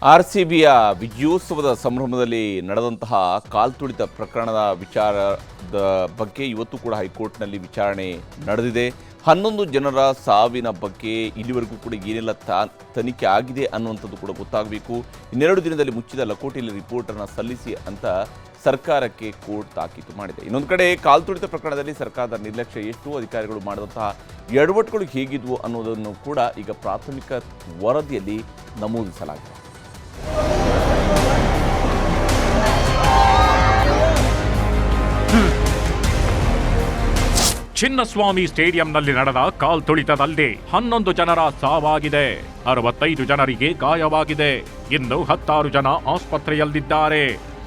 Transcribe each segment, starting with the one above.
R C ಬಿಯ ವಿಜಯೋತ್ಸವದ ಸಂಭ್ರಮದಲ್ಲಿ ನಡೆದಂತಹ ಕಾಲ್ತುಳಿತ ಪ್ರಕರಣದ ವಿಚಾರದ ಬಗ್ಗೆ ಇವತ್ತು ಕೂಡ ಹೈಕೋರ್ಟ್ನಲ್ಲಿ ವಿಚಾರಣೆ ನಡೆದಿದೆ. ಹನ್ನೊಂದು ಜನರ ಸಾವಿನ ಬಗ್ಗೆ ಇಲ್ಲಿವರೆಗೂ ಕೂಡ ಏನೆಲ್ಲ ತನಿಖೆ ಆಗಿದೆ ಅನ್ನುವಂಥದ್ದು ಕೂಡ ಗೊತ್ತಾಗಬೇಕು. ಇನ್ನೆರಡು ದಿನದಲ್ಲಿ ಮುಚ್ಚಿದ ಲಕೋಟೆಯಲ್ಲಿ ರಿಪೋರ್ಟನ್ನು ಸಲ್ಲಿಸಿ ಅಂತ ಸರ್ಕಾರಕ್ಕೆ ಕೋರ್ಟ್ ತಾಕೀತು ಮಾಡಿದೆ. ಇನ್ನೊಂದು ಕಡೆ ಕಾಲ್ತುಳಿತ ಪ್ರಕರಣದಲ್ಲಿ ಸರ್ಕಾರದ ನಿರ್ಲಕ್ಷ್ಯ ಎಷ್ಟು, ಅಧಿಕಾರಿಗಳು ಮಾಡಿದಂತಹ ಎಡವಟ್ಟುಗಳು ಹೇಗಿದ್ವು ಅನ್ನೋದನ್ನು ಕೂಡ ಈಗ ಪ್ರಾಥಮಿಕ ವರದಿಯಲ್ಲಿ ನಮೂದಿಸಲಾಗಿದೆ. ಚಿನ್ನಸ್ವಾಮಿ ಸ್ಟೇಡಿಯಂನಲ್ಲಿ ನಡೆದ ಕಾಲ್ ತುಳಿತದಲ್ಲಿ ಹನ್ನೊಂದು ಜನರ ಸಾವಾಗಿದೆ. ಅರವತ್ತೈದು ಜನರಿಗೆ ಗಾಯವಾಗಿದೆ. ಇನ್ನು ಹತ್ತಾರು ಜನ ಆಸ್ಪತ್ರೆಯಲ್ಲಿದ್ದಾರೆ.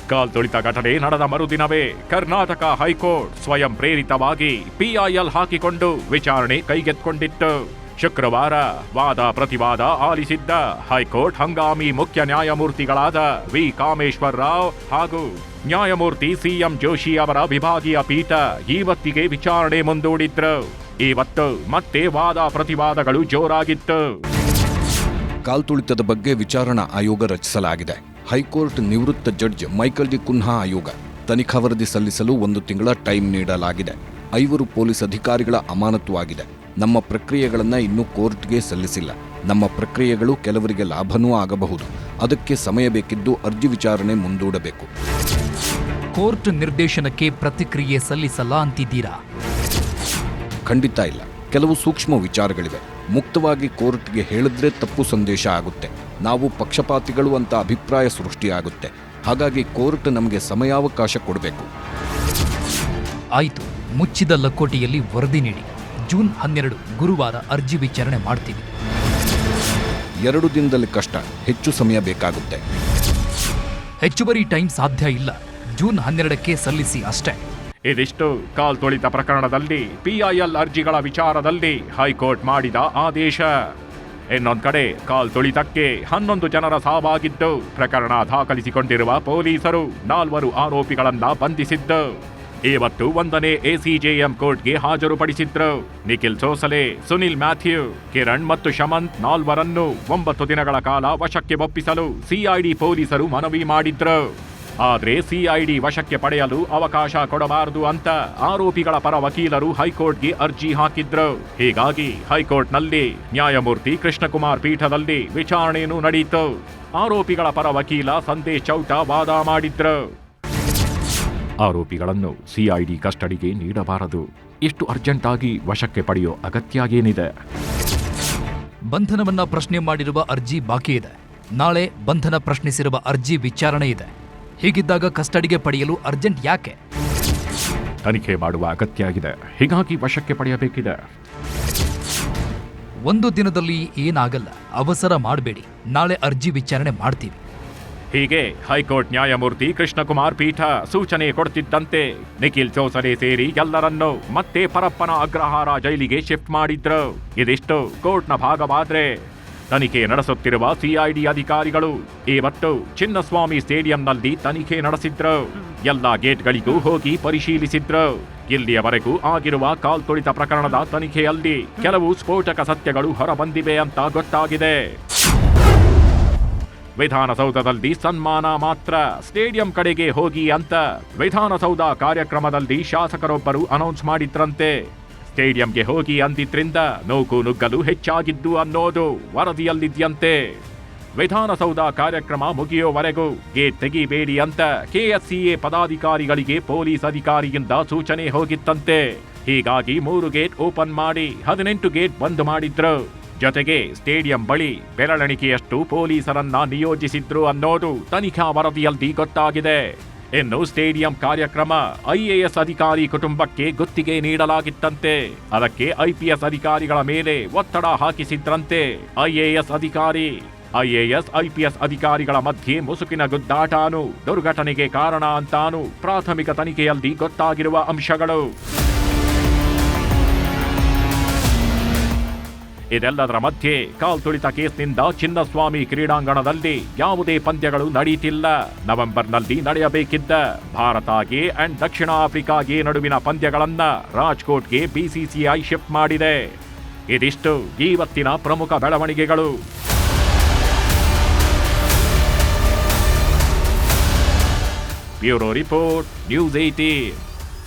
ಕಾಲ್ ತುಳಿತ ಘಟನೆ ನಡೆದ ಮರುದಿನವೇ ಕರ್ನಾಟಕ ಹೈಕೋರ್ಟ್ ಸ್ವಯಂ ಪ್ರೇರಿತವಾಗಿ ಪಿಐಎಲ್ ಹಾಕಿಕೊಂಡು ವಿಚಾರಣೆ ಕೈಗೆತ್ತಿಕೊಂಡಿತ್ತು. ಶುಕ್ರವಾರ ವಾದ ಪ್ರತಿವಾದ ಆಲಿಸಿದ್ದ ಹೈಕೋರ್ಟ್ ಹಂಗಾಮಿ ಮುಖ್ಯ ನ್ಯಾಯಮೂರ್ತಿಗಳಾದ ವಿ. ಕಾಮೇಶ್ವರ್ ರಾವ್ ಹಾಗೂ ನ್ಯಾಯಮೂರ್ತಿ ಸಿಎಂ ಜೋಶಿ ಅವರ ವಿಭಾಗೀಯ ಪೀಠ ಇವತ್ತಿಗೆ ವಿಚಾರಣೆ ಮುಂದೂಡಿದ್ರು. ಇವತ್ತು ಮತ್ತೆ ವಾದ ಪ್ರತಿವಾದಗಳು ಜೋರಾಗಿತ್ತು. ಕಾಲ್ತುಳಿತದ ಬಗ್ಗೆ ವಿಚಾರಣಾ ಆಯೋಗ ರಚಿಸಲಾಗಿದೆ. ಹೈಕೋರ್ಟ್ ನಿವೃತ್ತ ಜಡ್ಜ್ ಮೈಕಲ್ ಡಿ ಕುನ್ಹಾ ಆಯೋಗ ತನಿಖಾ ವರದಿ ಸಲ್ಲಿಸಲು ಒಂದು ತಿಂಗಳ ಟೈಮ್ ನೀಡಲಾಗಿದೆ. ಐವರು ಪೊಲೀಸ್ ಅಧಿಕಾರಿಗಳ ಅಮಾನತು ಆಗಿದೆ ನಮ್ಮ ಪ್ರಕ್ರಿಯೆಗಳನ್ನು ಇನ್ನೂ ಕೋರ್ಟ್ಗೆ ಸಲ್ಲಿಸಿಲ್ಲ. ನಮ್ಮ ಪ್ರಕ್ರಿಯೆಗಳು ಕೆಲವರಿಗೆ ಲಾಭನೂ ಆಗಬಹುದು. ಅದಕ್ಕೆ ಸಮಯ ಬೇಕಿದ್ದು ಅರ್ಜಿ ವಿಚಾರಣೆ ಮುಂದೂಡಬೇಕು. ಕೋರ್ಟ್ ನಿರ್ದೇಶನಕ್ಕೆ ಪ್ರತಿಕ್ರಿಯೆ ಸಲ್ಲಿಸಲ್ಲ ಅಂತಿದ್ದೀರಾ? ಖಂಡಿತ ಇಲ್ಲ. ಕೆಲವು ಸೂಕ್ಷ್ಮ ವಿಚಾರಗಳಿವೆ. ಮುಕ್ತವಾಗಿ ಕೋರ್ಟ್ಗೆ ಹೇಳಿದ್ರೆ ತಪ್ಪು ಸಂದೇಶ ಆಗುತ್ತೆ. ನಾವು ಪಕ್ಷಪಾತಿಗಳು ಅಂತ ಅಭಿಪ್ರಾಯ ಸೃಷ್ಟಿಯಾಗುತ್ತೆ. ಹಾಗಾಗಿ ಕೋರ್ಟ್ ನಮಗೆ ಸಮಯಾವಕಾಶ ಕೊಡಬೇಕು. ಆಯಿತು. ಮುಚ್ಚಿದ ಲಕೋಟೆಯಲ್ಲಿ ವರದಿ ನೀಡಿ. ಜೂನ್ ಹನ್ನೆರಡು ಗುರುವಾರ ಅರ್ಜಿ ವಿಚಾರಣೆ ಮಾಡ್ತೀವಿ. ಎರಡು ದಿನದಲ್ಲಿ ಕಷ್ಟ ಹೆಚ್ಚು ಸಮಯ ಬೇಕಾಗುತ್ತೆ. ಹೆಚ್ಚುವರಿ ಟೈಮ್ ಸಾಧ್ಯ ಇಲ್ಲ. ಜೂನ್ ಹನ್ನೆರಡಕ್ಕೆ ಸಲ್ಲಿಸಿ ಅಷ್ಟೇ. ಇದಿಷ್ಟು ಕಾಲ್ ತುಳಿತ ಪ್ರಕರಣದಲ್ಲಿ ಪಿಐಎಲ್ ಅರ್ಜಿಗಳ ವಿಚಾರದಲ್ಲಿ ಹೈಕೋರ್ಟ್ ಮಾಡಿದ ಆದೇಶ. ಇನ್ನೊಂದು ಕಡೆ ಕಾಲ್ ತುಳಿತಕ್ಕೆ ಹನ್ನೊಂದು ಜನರ ಸಾವಾಗಿದ್ದು ಪ್ರಕರಣ ದಾಖಲಿಸಿಕೊಂಡಿರುವ ಪೊಲೀಸರು ನಾಲ್ವರು ಆರೋಪಿಗಳನ್ನ ಬಂಧಿಸಿದ್ದು. ಇವತ್ತು ಒಂದನೇ ಎಸಿಜೆಎಂ ಕೋರ್ಟ್ಗೆ ಹಾಜರುಪಡಿಸಿದ್ರು. ನಿಖಿಲ್ ಸೋಸಲೆ, ಸುನಿಲ್ ಮ್ಯಾಥ್ಯೂ, ಕಿರಣ್ ಮತ್ತು ಶಮಂತ್ ನಾಲ್ವರನ್ನು ಒಂಬತ್ತು ದಿನಗಳ ಕಾಲ ವಶಕ್ಕೆ ಒಪ್ಪಿಸಲು ಸಿಐಡಿ ಪೊಲೀಸರು ಮನವಿ ಮಾಡಿದ್ರು. ಆದರೆ ಸಿಐಡಿ ವಶಕ್ಕೆ ಪಡೆಯಲು ಅವಕಾಶ ಕೊಡಬಾರದು ಅಂತ ಆರೋಪಿಗಳ ಪರ ವಕೀಲರು ಹೈಕೋರ್ಟ್ಗೆ ಅರ್ಜಿ ಹಾಕಿದ್ರು. ಹೀಗಾಗಿ ಹೈಕೋರ್ಟ್ನಲ್ಲಿ ನ್ಯಾಯಮೂರ್ತಿ ಕೃಷ್ಣಕುಮಾರ್ ಪೀಠದಲ್ಲಿ ವಿಚಾರಣೆಯೂ ನಡೆಯಿತು ಆರೋಪಿಗಳ ಪರ ವಕೀಲ ಸಂದೇಶ್ ಚೌಟ ವಾದ ಮಾಡಿದ್ರು. ಆರೋಪಿಗಳನ್ನು ಸಿಐಡಿ ಕಸ್ಟಡಿಗೆ ನೀಡಬಾರದು. ಇಷ್ಟು ಅರ್ಜೆಂಟ್ ಆಗಿ ವಶಕ್ಕೆ ಪಡೆಯೋ ಅಗತ್ಯ ಏನಿದೆ ಬಂಧನವನ್ನ ಪ್ರಶ್ನೆ ಮಾಡಿರುವ ಅರ್ಜಿ ಬಾಕಿ ಇದೆ. ನಾಳೆ ಬಂಧನ ಪ್ರಶ್ನಿಸಿರುವ ಅರ್ಜಿ ವಿಚಾರಣೆ ಇದೆ. ಹೀಗಿದ್ದಾಗ ಕಸ್ಟಡಿಗೆ ಪಡೆಯಲು ಅರ್ಜೆಂಟ್ ಯಾಕೆ? ತನಿಖೆ ಮಾಡುವ ಅಗತ್ಯ ಇದೆ ಹೀಗಾಗಿ ವಶಕ್ಕೆ ಪಡೆಯಬೇಕಿದೆ. ಒಂದು ದಿನದಲ್ಲಿ ಏನಾಗಲ್ಲ. ಅವಸರ ಮಾಡಬೇಡಿ. ನಾಳೆ ಅರ್ಜಿ ವಿಚಾರಣೆ ಮಾಡ್ತೀವಿ. ಹೀಗೆ ಹೈಕೋರ್ಟ್ ನ್ಯಾಯಮೂರ್ತಿ ಕೃಷ್ಣಕುಮಾರ್ ಪೀಠ ಸೂಚನೆ ಕೊಡ್ತಿದ್ದಂತೆ ನಿಖಿಲ್ ಚೌಸರೆ ಸೇರಿ ಎಲ್ಲರನ್ನು ಮತ್ತೆ ಪರಪ್ಪನ ಅಗ್ರಹಾರ ಜೈಲಿಗೆ ಶಿಫ್ಟ್ ಮಾಡಿದ್ರು. ಇದಿಷ್ಟು ಕೋರ್ಟ್ನ ಭಾಗವಾದ್ರೆ ತನಿಖೆ ನಡೆಸುತ್ತಿರುವ ಸಿಐಡಿ ಅಧಿಕಾರಿಗಳು. ಇವತ್ತು ಚಿನ್ನಸ್ವಾಮಿ ಸ್ಟೇಡಿಯಂನಲ್ಲಿ ತನಿಖೆ ನಡೆಸಿದ್ರು. ಎಲ್ಲ ಗೇಟ್ಗಳಿಗೂ ಹೋಗಿ ಪರಿಶೀಲಿಸಿದ್ರು. ಇಲ್ಲಿಯವರೆಗೂ ಆಗಿರುವ ಕಾಲ್ತುಳಿತ ಪ್ರಕರಣದ ತನಿಖೆಯಲ್ಲಿ ಕೆಲವು ಸ್ಫೋಟಕ ಸತ್ಯಗಳು ಹೊರಬಂದಿವೆ ಅಂತ ಗೊತ್ತಾಗಿದೆ. ವಿಧಾನಸೌಧದಲ್ಲಿ ಸನ್ಮಾನ ಮಾತ್ರ. ಸ್ಟೇಡಿಯಂ ಕಡೆಗೆ ಹೋಗಿ ಅಂತ ವಿಧಾನಸೌಧ ಕಾರ್ಯಕ್ರಮದಲ್ಲಿ ಶಾಸಕರೊಬ್ಬರು ಅನೌನ್ಸ್ ಮಾಡಿದ್ರಂತೆ. ಸ್ಟೇಡಿಯಂಗೆ ಹೋಗಿ ಅಂದಿದ್ರಿಂದ ನೂಕು ನುಗ್ಗಲು ಹೆಚ್ಚಾಗಿದ್ದು ಅನ್ನೋದು ವರದಿಯಲ್ಲಿದ್ಯಂತೆ. ವಿಧಾನಸೌಧ ಕಾರ್ಯಕ್ರಮ ಮುಗಿಯೋವರೆಗೂ ಗೇಟ್ ತೆಗಿಬೇಡಿ ಅಂತ ಕೆಎಸ್ಸಿಎ ಪದಾಧಿಕಾರಿಗಳಿಗೆ ಪೊಲೀಸ್ ಅಧಿಕಾರಿಯಿಂದ ಸೂಚನೆ ಹೋಗಿತ್ತಂತೆ. ಹೀಗಾಗಿ ಮೂರು ಗೇಟ್ ಓಪನ್ ಮಾಡಿ ಹದಿನೆಂಟು ಗೇಟ್ ಬಂದ್ ಮಾಡಿದ್ರು. ಜೊತೆಗೆ ಸ್ಟೇಡಿಯಂ ಬಳಿ ಬೆರಳೆಣಿಕೆಯಷ್ಟು ಪೊಲೀಸರನ್ನ ನಿಯೋಜಿಸಿದ್ರು ಅನ್ನೋದು ತನಿಖಾ ವರದಿಯಲ್ಲಿ ಗೊತ್ತಾಗಿದೆ ಇನ್ನು ಸ್ಟೇಡಿಯಂ ಕಾರ್ಯಕ್ರಮ ಐಎಎಸ್ ಅಧಿಕಾರಿ ಕುಟುಂಬಕ್ಕೆ ಗುತ್ತಿಗೆ ನೀಡಲಾಗಿತ್ತಂತೆ. ಅದಕ್ಕೆ ಐಪಿಎಸ್ ಅಧಿಕಾರಿಗಳ ಮೇಲೆ ಒತ್ತಡ ಹಾಕಿಸಿದ್ರಂತೆ ಐಎಎಸ್ ಅಧಿಕಾರಿ. ಐಎಎಸ್, ಐಪಿಎಸ್ ಅಧಿಕಾರಿಗಳ ಮಧ್ಯೆ ಮುಸುಕಿನ ಗುದ್ದಾಟಾನು ದುರ್ಘಟನೆಗೆ ಕಾರಣ ಅಂತಾನು ಪ್ರಾಥಮಿಕ ತನಿಖೆಯಲ್ಲಿ ಗೊತ್ತಾಗಿರುವ ಅಂಶಗಳು. ಇದೆಲ್ಲದರ ಮಧ್ಯೆ ಕಾಲ್ತುಳಿತ ಕೇಸ್ನಿಂದ ಚಿನ್ನಸ್ವಾಮಿ ಕ್ರೀಡಾಂಗಣದಲ್ಲಿ ಯಾವುದೇ ಪಂದ್ಯಗಳು ನಡೆಯುತ್ತಿಲ್ಲ ನವೆಂಬರ್ನಲ್ಲಿ ನಡೆಯಬೇಕಿದ್ದ ಭಾರತಗೆ ಅಂಡ್ ದಕ್ಷಿಣ ಆಫ್ರಿಕಾಗೆ ನಡುವಿನ ಪಂದ್ಯಗಳನ್ನ ರಾಜ್ಕೋಟ್ಗೆ ಬಿಸಿಸಿಐ ಶಿಫ್ಟ್ ಮಾಡಿದೆ. ಇದಿಷ್ಟು ಇವತ್ತಿನ ಪ್ರಮುಖ ಬೆಳವಣಿಗೆಗಳು. Bureau report, news eighteen